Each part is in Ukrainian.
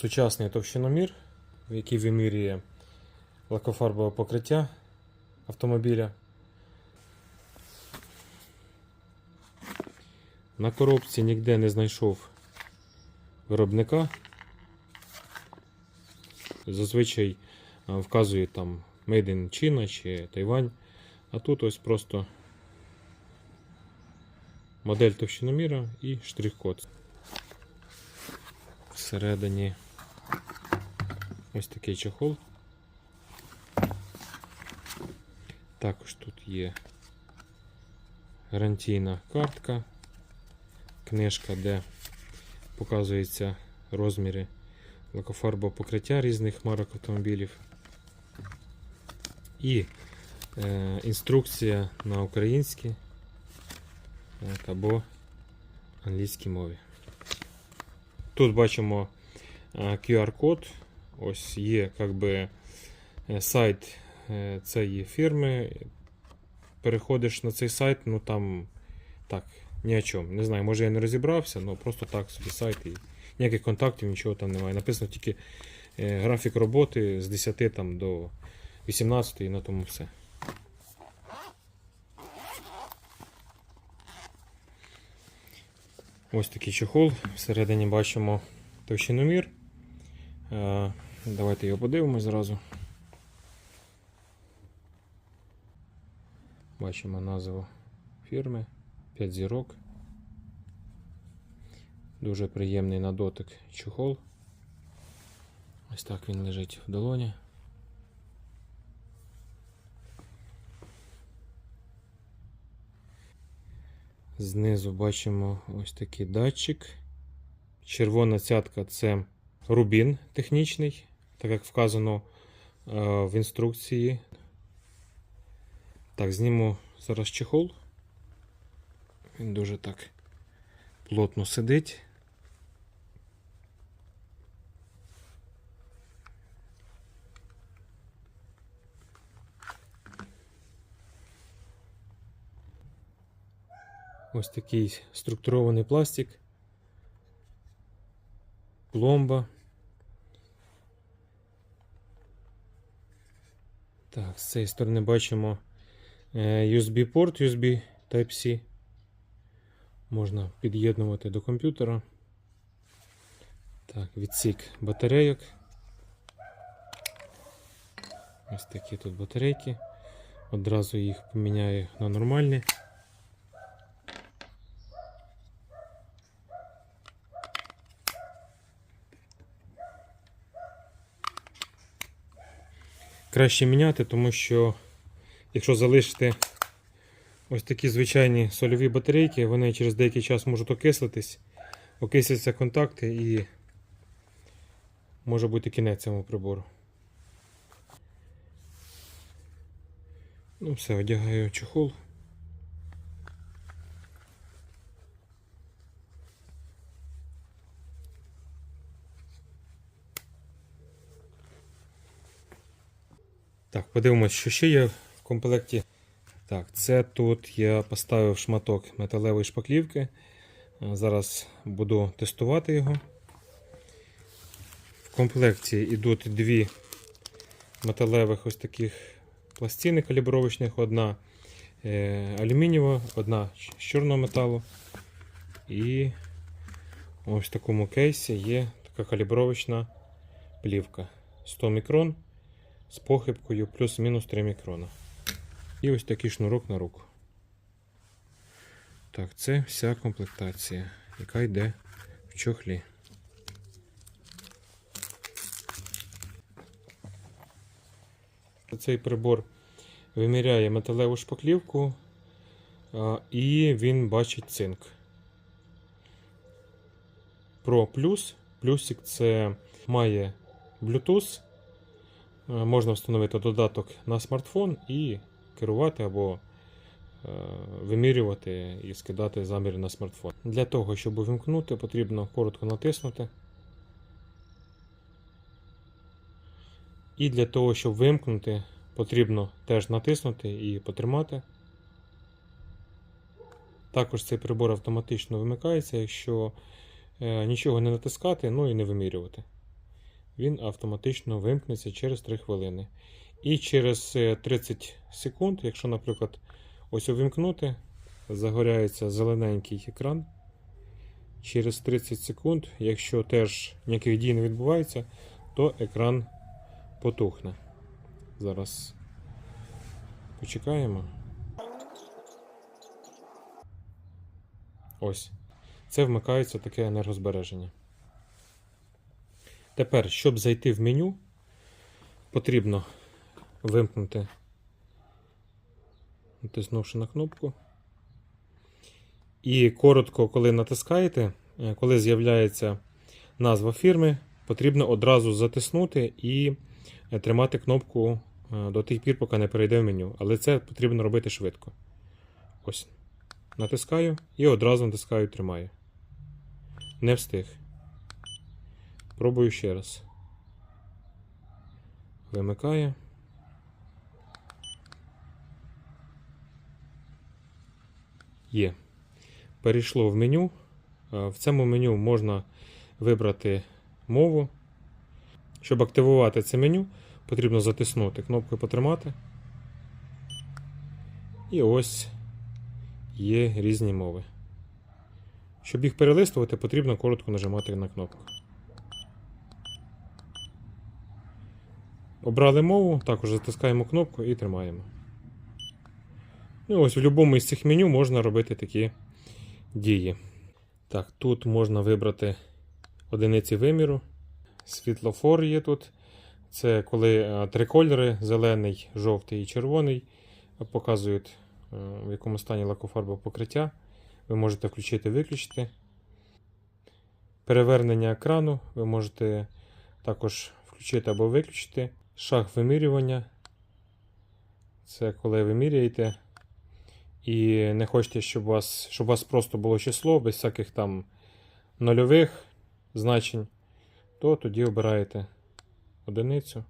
сучасний товщиномір, який вимірює лакофарбове покриття автомобіля. На коробці ніде не знайшов виробника. Зазвичай вказує там Made in China чи Тайвань. А тут ось просто модель товщиноміра і штрих-код. Всередині ось такий чохол. Також тут є гарантійна картка, книжка, де показуються розміри лакофарбового покриття різних марок автомобілів. І е, інструкція на українській от, або англійській мові. Тут бачимо е, QR-код. Ось є как би, е, сайт е, цієї фірми. Переходиш на цей сайт, ну там так, ні о чому. Не знаю, може я не розібрався, але просто так собі сайт і ніяких контактів, нічого там немає. Написано тільки е, графік роботи з 10 там, до 18 і на тому все. Ось такий чохол. Всередині бачимо товщиномір. Давайте його подивимось зразу. Бачимо назву фірми 5 зірок. Дуже приємний на дотик чохол. Ось так він лежить в долоні. Знизу бачимо ось такий датчик. Червона цятка це рубін технічний, так як вказано е, в інструкції. Так, зніму зараз чехол. Він дуже так плотно сидить. Ось такий структурований пластик, пломба. Так, з цієї сторони бачимо е, USB-порт, USB Type-C. Можна під'єднувати до комп'ютера. Так, відсік батарейок. Ось такі тут батарейки. Одразу їх поміняю на нормальні. Краще міняти, тому що якщо залишити ось такі звичайні сольові батарейки, вони через деякий час можуть окислитись, окисляться контакти і може бути кінець цьому прибору. Ну все, одягаю чохол. Так, подивимось, що ще є в комплекті. Так, це тут я поставив шматок металевої шпаклівки. Е, Зараз буду тестувати його. В комплекті йдуть дві металевих ось таких пластини калібровочних. Одна е, алюмінієва, одна з чорного металу. І ось в такому кейсі є така калібровочна плівка 100 мікрон з похибкою плюс-мінус 3 мікрона. І ось такий шнурок на руку. Так, це вся комплектація, яка йде в чохлі. Цей прибор виміряє металеву шпаклівку і він бачить цинк. Про плюс. Плюсик це має Bluetooth. Е, Можна встановити додаток на смартфон і керувати або е, вимірювати і скидати заміри на смартфон. Для того, щоб увімкнути, потрібно коротко натиснути. І для того, щоб вимкнути, потрібно теж натиснути і потримати. Також цей прибор автоматично вимикається, якщо е, нічого не натискати, ну і не вимірювати. Він автоматично вимкнеться через 3 хвилини. І через е, 30 секунд, якщо, наприклад, ось увімкнути, загоряється зелененький екран. Через 30 секунд, якщо теж ніяких дій не відбувається, то екран потухне. Зараз почекаємо. Ось. Це вмикається таке енергозбереження. Тепер, щоб зайти в меню, потрібно вимкнути, натиснувши на кнопку. І коротко, коли натискаєте, е, коли з'являється назва фірми, потрібно одразу затиснути і е, тримати кнопку е, до тих пір, поки не перейде в меню. Але це потрібно робити швидко. Ось. Натискаю і одразу натискаю тримаю. Не встиг. Пробую ще раз. Вимикає. Є. Перейшло в меню. Е, В цьому меню можна вибрати мову. Щоб активувати це меню, потрібно затиснути кнопкою потримати. І ось є різні мови. Щоб їх перелистувати, потрібно коротко нажимати на кнопку. Обрали мову, також затискаємо кнопку і тримаємо. Ну, ось в будь-якому із цих меню можна робити такі дії. Так, тут можна вибрати одиниці виміру. Світлофор є тут. Це коли е, три кольори: зелений, жовтий і червоний, показують, е, в якому стані лакофарбове покриття. Ви можете включити виключити. Перевернення екрану ви можете також включити або виключити. Шаг вимірювання. Це коли ви міряєте і не хочете, щоб у вас, щоб у вас просто було число без всяких там нульових значень, то тоді обираєте одиницю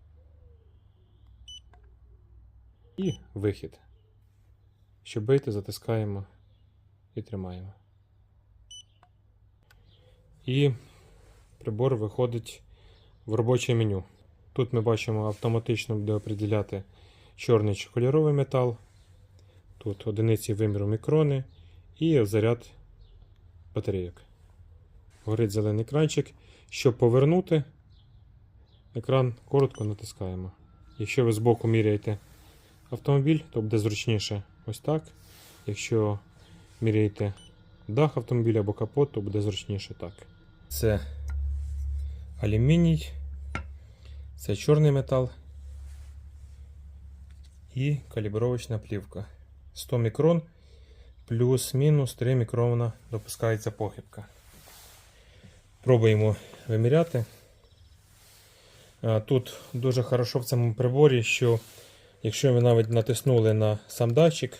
і вихід. Щоб вийти, затискаємо і тримаємо. І прибор виходить в робоче меню. Тут ми бачимо автоматично буде определяти чорний чи кольоровий метал. Тут одиниці виміру мікрони і заряд батарейок. Горить зелений екранчик. Щоб повернути екран, коротко натискаємо. Якщо ви збоку міряєте автомобіль, то буде зручніше ось так. Якщо міряєте дах автомобіля або капот, то буде зручніше так. Це алюміній, це чорний метал і калібровочна плівка. 100 мікрон плюс-мінус 3 мікрона допускається похибка. Пробуємо виміряти. Тут дуже хорошо в цьому приборі, що якщо ви навіть натиснули на сам датчик,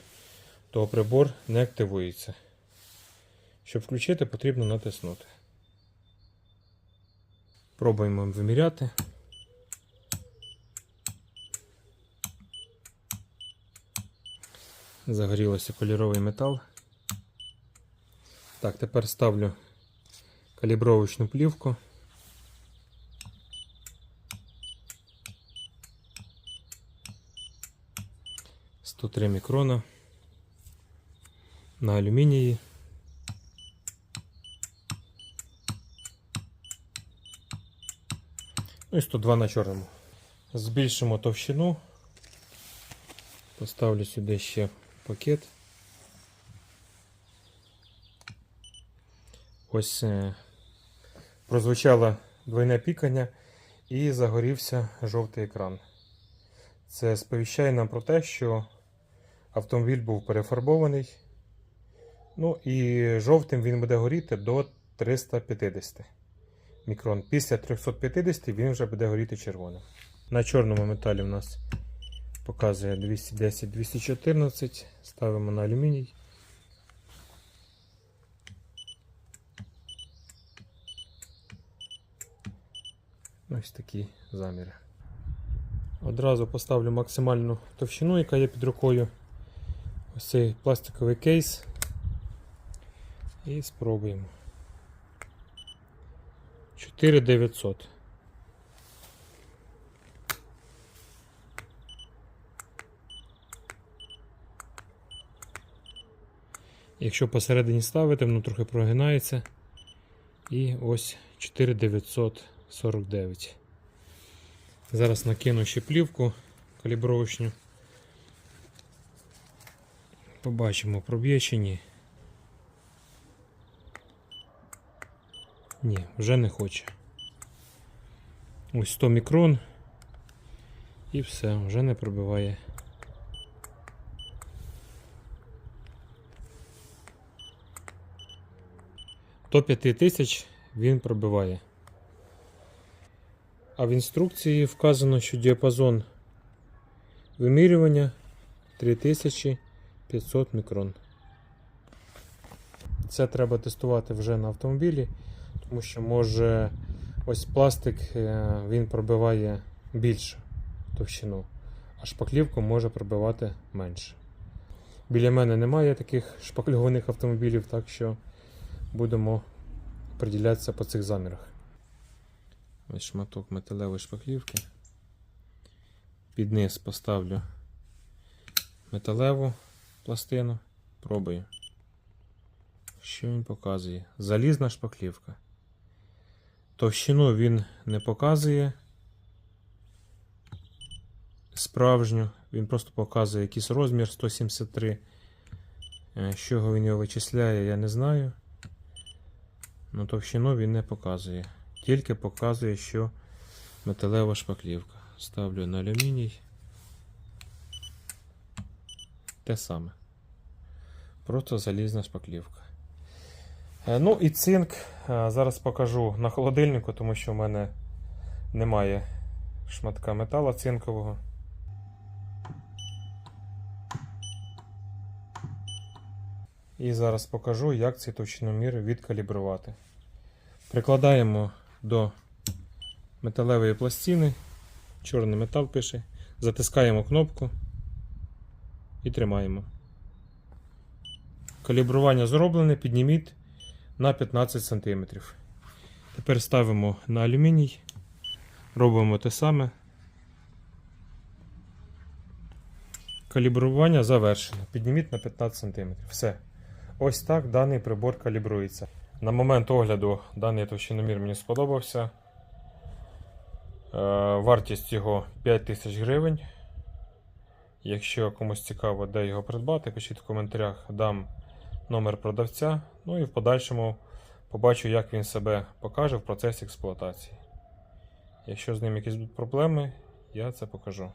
то прибор не активується. Щоб включити, потрібно натиснути. Пробуємо виміряти. Загорілося кольоровий метал. Так, тепер ставлю калібровочну плівку. Сто три мікрона на алюмінії. Ну і 102 на чорному. Збільшимо товщину. Поставлю сюди ще пакет. Ось е, прозвучало двойне пікання і загорівся жовтий екран. Це сповіщає нам про те, що автомобіль був перефарбований. Ну і жовтим він буде горіти до 350 мікрон. Після 350 він вже буде горіти червоним. На чорному металі у нас показує 210-214. Ставимо на алюміній. Ось такі заміри. Одразу поставлю максимальну товщину, яка є під рукою. Ось цей пластиковий кейс. І спробуємо. 4900. Якщо посередині ставити, воно трохи прогинається. І ось 4949. Зараз накину ще плівку калібровочну. Побачимо, проб'є ні. Ні, вже не хоче. Ось 100 мікрон. І все, вже не пробиває. До 5000 він пробиває. А в інструкції вказано, що діапазон вимірювання 3500 мікрон. Це треба тестувати вже на автомобілі, тому що може ось пластик е, він пробиває більше товщину, а шпаклівку може пробивати менше. Біля мене немає таких шпакльованих автомобілів, так що будемо приділятися по цих замірах. Ось шматок металевої шпаклівки. Під низ поставлю металеву пластину. Пробую. Що він показує? Залізна шпаклівка. Товщину він не показує. Справжню. Він просто показує якийсь розмір 173. Е, З чого він його вичисляє, я не знаю. Ну, товщину він не показує. Тільки показує, що металева шпаклівка. Ставлю на алюміній. Те саме. Просто залізна шпаклівка. Е, Ну і цинк. е, Зараз покажу на холодильнику, тому що в мене немає шматка металу цинкового. І зараз покажу, як цей товщиномір відкалібрувати. Прикладаємо до металевої пластини, чорний метал пише, затискаємо кнопку і тримаємо. Калібрування зроблене, підніміть на 15 см. Тепер ставимо на алюміній, робимо те саме. Калібрування завершено. Підніміть на 15 см. Все. Ось так даний прибор калібрується. На момент огляду даний товщиномір мені сподобався. Е, Вартість його 5000 гривень. Якщо комусь цікаво, де його придбати, пишіть в коментарях, дам номер продавця. Ну і в подальшому побачу, як він себе покаже в процесі експлуатації. Якщо з ним якісь будуть проблеми, я це покажу.